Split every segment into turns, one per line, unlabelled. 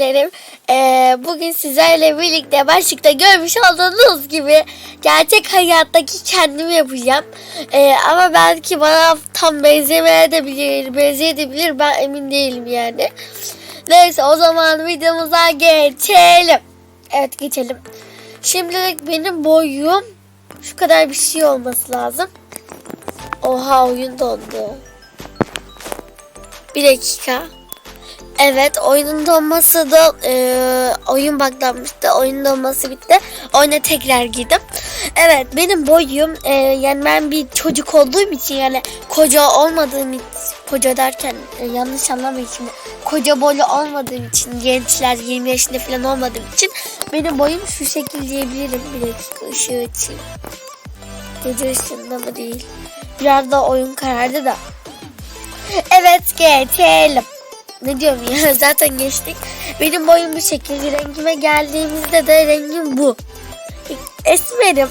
ailelerim. Ee, bugün sizlerle birlikte başlıkta görmüş olduğunuz gibi gerçek hayattaki kendimi yapacağım. Ee, ama belki bana tam benzemeyebilir, benzeyebilir ben emin değilim yani. Neyse o zaman videomuza geçelim. Evet geçelim. Şimdilik benim boyum şu kadar bir şey olması lazım. Oha oyun dondu. Bir dakika. Evet oyunun donması da e, oyun buglanmıştı. Oyun donması bitti. Oyuna tekrar girdim. Evet benim boyum e, yani ben bir çocuk olduğum için yani koca olmadığım için koca derken e, yanlış anlamayın şimdi. Koca boylu olmadığım için gençler 20 yaşında falan olmadığım için benim boyum şu şekil diyebilirim. Bir dakika ışığı açayım. Gece ışığında mı değil. Biraz da oyun karardı da. Evet geçelim. Ne diyorum ya zaten geçtik. Benim boyum bu şekilde. Rengime geldiğimizde de rengim bu. Esmerim.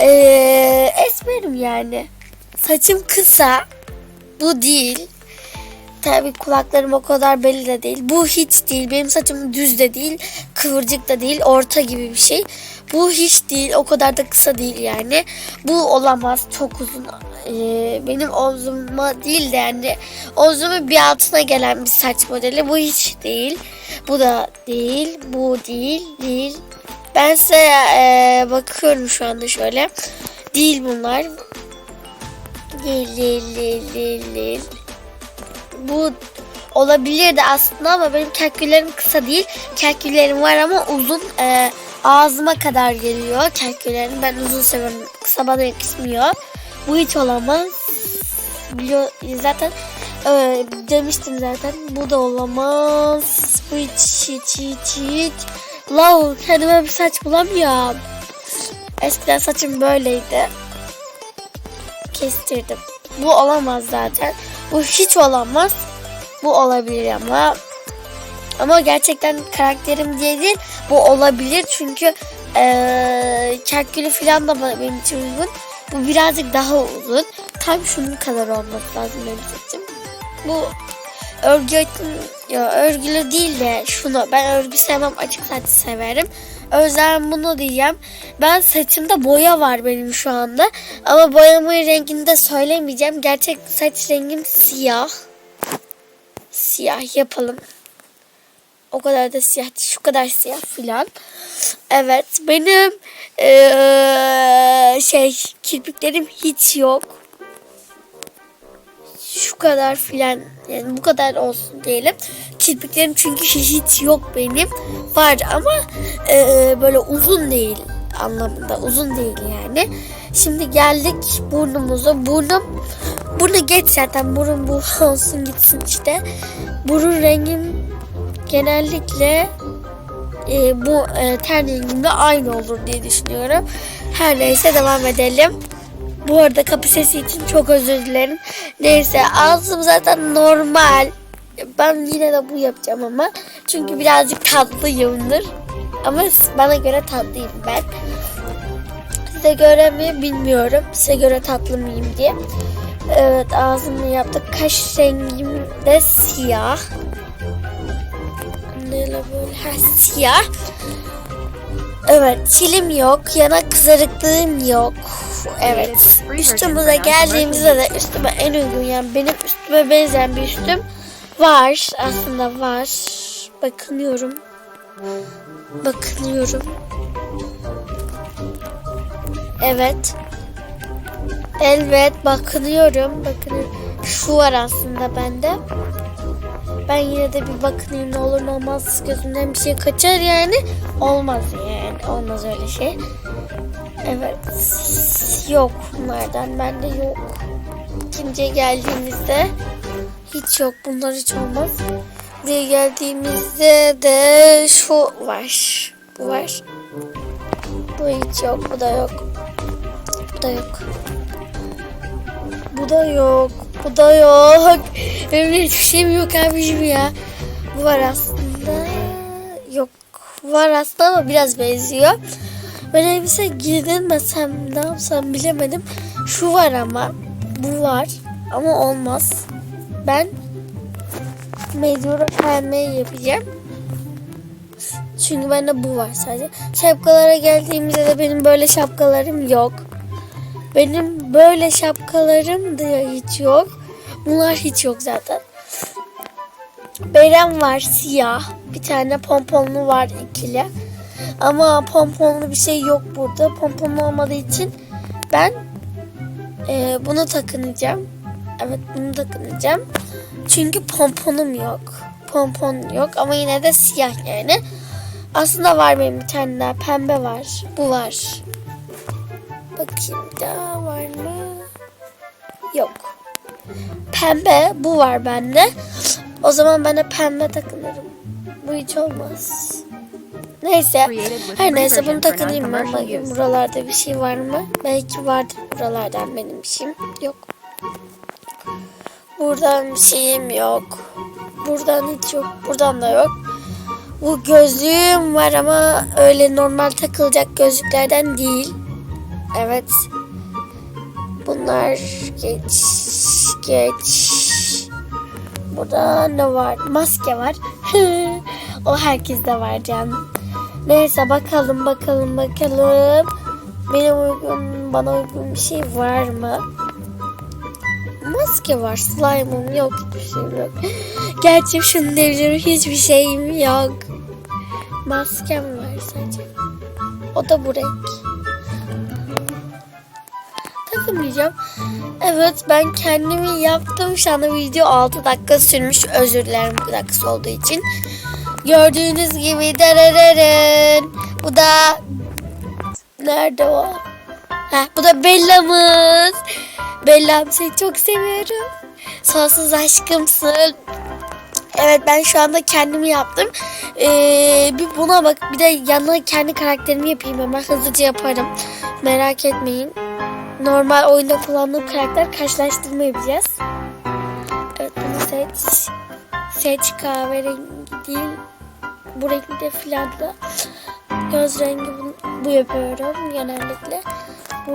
Ee, esmerim yani. Saçım kısa. Bu değil. Tabii kulaklarım o kadar belli de değil. Bu hiç değil. Benim saçım düz de değil. Kıvırcık da değil. Orta gibi bir şey. Bu hiç değil. O kadar da kısa değil yani. Bu olamaz. Çok uzun. Ee, benim omzuma değil de yani omzumun bir altına gelen bir saç modeli. Bu hiç değil. Bu da değil. Bu değil. Değil. Ben size ee, bakıyorum şu anda şöyle. Değil bunlar. Değil, değil, değil, değil, değil bu olabilirdi aslında ama benim kalküllerim kısa değil. Kalküllerim var ama uzun e, ağzıma kadar geliyor kalküllerim. Ben uzun seviyorum. Kısa bana yakışmıyor. Bu hiç olamaz. Biliyor zaten e, demiştim zaten. Bu da olamaz. Bu hiç hiç hiç hiç. Lav kendime bir saç bulamıyorum. Eskiden saçım böyleydi. Kestirdim. Bu olamaz zaten. Bu hiç olamaz. Bu olabilir ama. Ama gerçekten karakterim diye değil. Bu olabilir çünkü ee, kerkülü falan da benim için uygun. Bu birazcık daha uzun. Tam şunun kadar olması lazım benim. Bu örgü ya örgülü değil de şunu. Ben örgü sevmem açık saç severim. O yüzden bunu diyeceğim. Ben saçımda boya var benim şu anda. Ama boyamın rengini de söylemeyeceğim. Gerçek saç rengim siyah. Siyah yapalım. O kadar da siyah. Şu kadar siyah filan. Evet. Benim eee, şey kirpiklerim hiç yok. Şu kadar filan yani bu kadar olsun diyelim. Kirpiklerim çünkü hiç yok benim. Var ama eee, böyle uzun değil anlamında. Uzun değil yani. Şimdi geldik burnumuza. Burnum burnu geç zaten. Burun bu olsun gitsin işte. Burun rengim genellikle e, bu e, ten rengimle aynı olur diye düşünüyorum. Her neyse devam edelim. Bu arada kapı sesi için çok özür dilerim. Neyse ağzım zaten normal. Ben yine de bu yapacağım ama. Çünkü birazcık tatlıyımdır. Ama bana göre tatlıyım ben. Size göre mi bilmiyorum. Size göre tatlı mıyım diye. Evet ağzımı yaptık. Kaş rengim de siyah. Neyle böyle? Ha, siyah. Evet çilim yok. Yanak kızarıklığım yok. Evet. Üstümüze geldiğimizde de üstüme en uygun yani benim üstüme benzeyen bir üstüm var. Aslında var. Bakınıyorum. Bakınıyorum. Evet. Evet bakınıyorum. Bakın şu var aslında bende. Ben yine de bir bakınayım ne olur ne olmaz gözümden bir şey kaçar yani. Olmaz yani. Olmaz öyle şey. Evet. Yok bunlardan. Bende yok. İkinciye geldiğimizde hiç yok. Bunlar hiç olmaz. Buraya geldiğimizde de şu var. Bu var. Bu hiç yok. Bu da yok. Bu da yok. Bu da yok. Bu da yok. Benim hiçbir şeyim yok abiciğim ya. Bu var aslında. Yok. Var aslında ama biraz benziyor. Ben elbise giydirmesem ne yapsam bilemedim. Şu var ama. Bu var. Ama olmaz. Ben mecburen pembeyi yapacağım. Çünkü bende bu var sadece. Şapkalara geldiğimizde de benim böyle şapkalarım yok. Benim böyle şapkalarım da hiç yok. Bunlar hiç yok zaten. Berem var siyah. Bir tane pomponlu var ikili. Ama pomponlu bir şey yok burada. Pomponlu olmadığı için ben e, bunu takınacağım. Evet bunu takınacağım. Çünkü pomponum yok. Pompon yok ama yine de siyah yani. Aslında var benim bir tane daha. Pembe var. Bu var. Bakayım daha var mı? Yok. Pembe bu var bende. O zaman ben de pembe takınırım. Bu hiç olmaz. Neyse. Her neyse bunu takınayım ben. Bakayım buralarda bir şey var mı? Belki vardır buralardan benim bir şeyim. Yok. Buradan bir şeyim yok. Buradan hiç yok. Buradan da yok. Bu gözlüğüm var ama öyle normal takılacak gözlüklerden değil. Evet. Bunlar geç. Geç. Burada ne var? Maske var. o herkeste var canım. Neyse bakalım bakalım bakalım. Benim uygun, bana uygun bir şey var mı? Maske var, slime'ım yok, hiçbir şeyim yok. Gerçi şunu diyebilirim, hiçbir şeyim yok. Maskem var sadece. O da bu renk. Takılmayacağım. Evet ben kendimi yaptım. Şu anda video 6 dakika sürmüş. Özür dilerim bu dakikası olduğu için. Gördüğünüz gibi darararın. Bu da nerede o? Ha, bu da Bella'mız. Bella'm seni çok seviyorum. Sonsuz aşkımsın. Evet ben şu anda kendimi yaptım. Ee, bir buna bak bir de yanına kendi karakterimi yapayım hemen hızlıca yaparım. Merak etmeyin. Normal oyunda kullandığım karakter karşılaştırma yapacağız. Evet bunu seç. Seç kahverengi değil. Bu renkte filan da. Göz rengi bu, bu yapıyorum genellikle. Bu,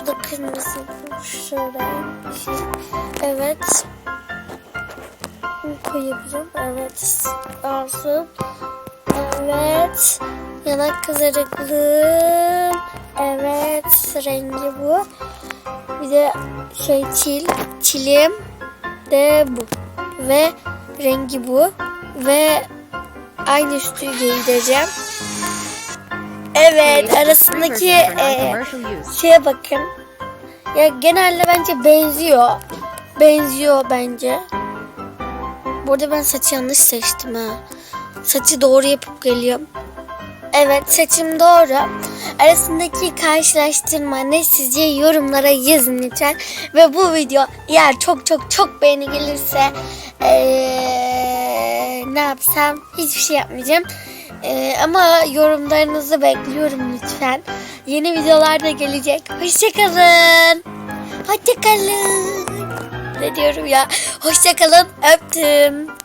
bu da kırmızı. Şöyle bir şey. Evet. Koyu yapacağım. Evet. Alsın. Evet. Yanak kızarıklığım. Evet. Rengi bu. Bir de şey çil. Çilim de bu. Ve rengi bu. Ve aynı üstü giydireceğim. Evet. Arasındaki e, şeye bakın. Ya genelde bence benziyor. Benziyor bence. Burada ben saçı yanlış seçtim ha. Saçı doğru yapıp geliyorum. Evet saçım doğru. Arasındaki karşılaştırma ne sizce yorumlara yazın lütfen. Ve bu video eğer çok çok çok beğeni gelirse ee, ne yapsam hiçbir şey yapmayacağım. Ee, ama yorumlarınızı bekliyorum lütfen. Yeni videolar da gelecek. Hoşçakalın. Hoşçakalın. Ne diyorum ya? Hoşçakalın. Öptüm.